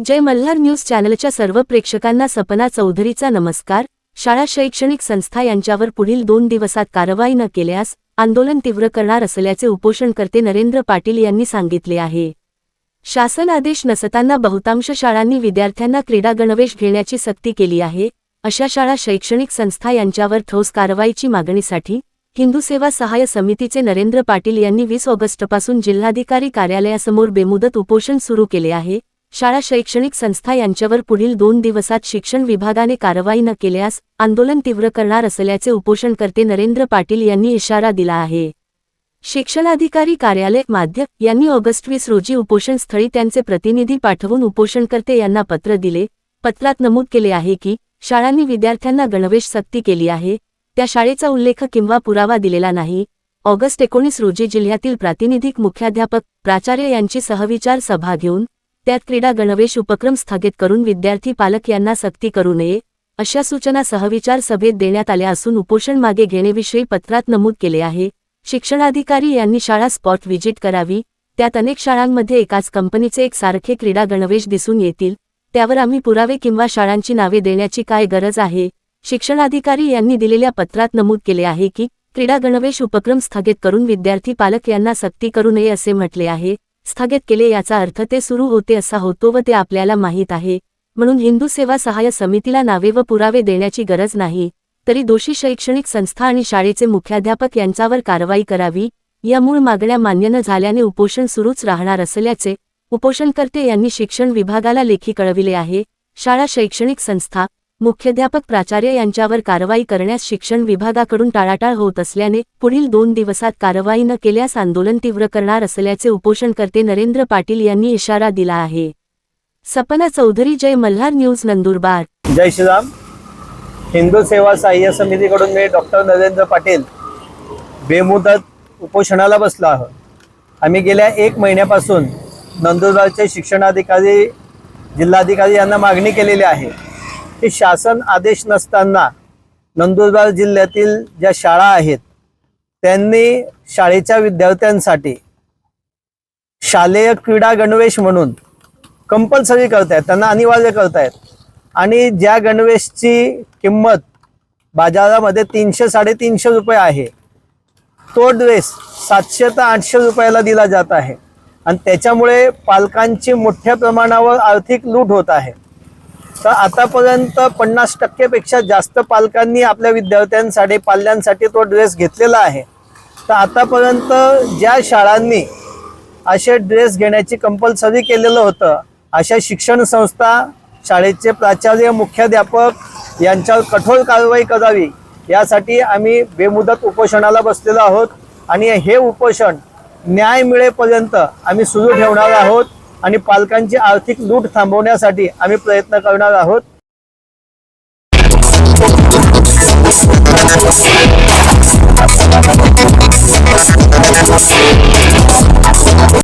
जय Malhar news चॅनलच्या सर्व प्रेक्षकांना सपना चौधरीचा नमस्कार. शाळा शैक्षणिक संस्था यांच्यावर पुढील दोन दिवसात कारवाई न केल्यास आंदोलन तीव्र करणार असल्याचे उपोषणकर्ते नरेंद्र पाटील यांनी सांगितले आहे. शासन आदेश नसताना बहुतांश शाळांनी विद्यार्थ्यांना क्रीडा गणवेश घेण्याची सक्ती केली आहे. अशा शाळा शैक्षणिक संस्था यांच्यावर ठोस कारवाईची मागणीसाठी हिंदू सेवा सहाय्य समितीचे नरेंद्र पाटील यांनी वीस ऑगस्टपासून जिल्हाधिकारी कार्यालयासमोर बेमुदत उपोषण सुरू केले आहे. शाळा शैक्षणिक संस्था यांच्यावर पुढील दोन दिवसात शिक्षण विभागाने कारवाई न केल्यास आंदोलन तीव्र करणार असल्याचे उपोषणकर्ते नरेंद्र पाटील यांनी इशारा दिला आहे. शिक्षणाधिकारी कार्यालय माध्य यांनी ऑगस्ट वीस रोजी उपोषणस्थळी त्यांचे प्रतिनिधी पाठवून उपोषणकर्ते यांना पत्र दिले. पत्रात नमूद केले आहे की शाळांनी विद्यार्थ्यांना गणवेश सक्ती केली आहे. त्या शाळेचा उल्लेख किंवा पुरावा दिलेला नाही. ऑगस्ट एकोणीस रोजी जिल्ह्यातील प्रातिनिधिक मुख्याध्यापक प्राचार्य यांची सहविचार सभा घेऊन त्यात क्रीडा गणवेश उपक्रम स्थगित करून विद्यार्थी पालक यांना सक्ती करू नये अशा सूचना सहविचार सभेत देण्यात आल्या असून उपोषण मागे घेण्याविषयी पत्रात नमूद केले आहे. शिक्षणाधिकारी यांनी शाळा स्पॉट व्हिजिट करावी त्यात अनेक शाळांमध्ये एकाच कंपनीचे एक सारखे क्रीडा गणवेश दिसून येतील त्यावर आम्ही पुरावे किंवा शाळांची नावे देण्याची काय गरज आहे? शिक्षणाधिकारी यांनी दिलेल्या पत्रात नमूद केले आहे की क्रीडा गणवेश उपक्रम स्थगित करून विद्यार्थी पालक यांना सक्ती करू नये असे म्हटले आहे. स्थगित केले याचा अर्थ ते सुरू होते असा होतो व ते आपल्याला माहीत आहे. म्हणून हिंदू सेवा सहाय्य समितीला नावे व पुरावे देण्याची गरज नाही. तरी दोषी शैक्षणिक संस्था आणि शाळेचे मुख्याध्यापक यांच्यावर कारवाई करावी. या मूळ मागण्या मान्य न झाल्याने उपोषण सुरूच राहणार असल्याचे उपोषणकर्ते यांनी शिक्षण विभागाला लेखी कळविले आहे. शाळा शैक्षणिक संस्था मुख्याध्यापक प्राचार्य यांच्यावर कारवाई करण्यास शिक्षण विभागाकडून टाळाटाळ होत असल्याने पुढील दोन दिवसात कारवाई न केल्यास आंदोलन तीव्र करणार असल्याचे उपोषणकर्ते नरेंद्र पाटील यांनी इशारा दिला आहे. सपना चौधरी जय मल्हार न्यूज नंदुरबार. जय श्रीराम. हिंदू सेवा सहाय्य समितीकडून मी डॉक्टर नरेंद्र पाटील बेमुदत उपोषणाला बसलो आहोत आम्ही गेल्या एक महिन्यापासून नंदुरबारचे शिक्षणाधिकारी जिल्हाधिकारी यांना मागणी केलेली आहे. की शासन आदेश नसताना नंदुरबार जिल्ह्यातील ज्या शाळा आहेत त्यांनी शाळेच्या विद्यार्थ्यांसाठी शालेय क्रीडा गणवेश म्हणून कंपल्सरी करतायत त्यांना अनिवार्य करतायत. आणि ज्या गणवेशची किंमत बाजारामध्ये तीनशे साडेतीनशे रुपये आहे तो ड्रेस सातशे ते आठशे रुपयाला दिला जात आहे. आणि त्याच्यामुळे पालकांची मोठ्या प्रमाणावर आर्थिक लूट होत आहे. तर आतापर्यंत पन्नास टक्केपेक्षा जास्त पालकांनी आपल्या विद्यार्थ्यांसाठी पाल्यांसाठी तो ड्रेस घेतलेला आहे. तर आतापर्यंत ज्या शाळांनी असे ड्रेस घेण्याची कंपल्सरी केलेलं होतं अशा शिक्षण संस्था शाळेचे प्राचार्य मुख्याध्यापक यांच्यावर कठोर कारवाई करावी यासाठी आम्ही बेमुदत उपोषणाला बसलेलो आहोत. आणि हे उपोषण न्याय मिळेपर्यंत आम्ही सुरू ठेवणार आहोत. आणि पालकांची आर्थिक लूट थांबवण्यासाठी आम्ही प्रयत्न करणार आहोत.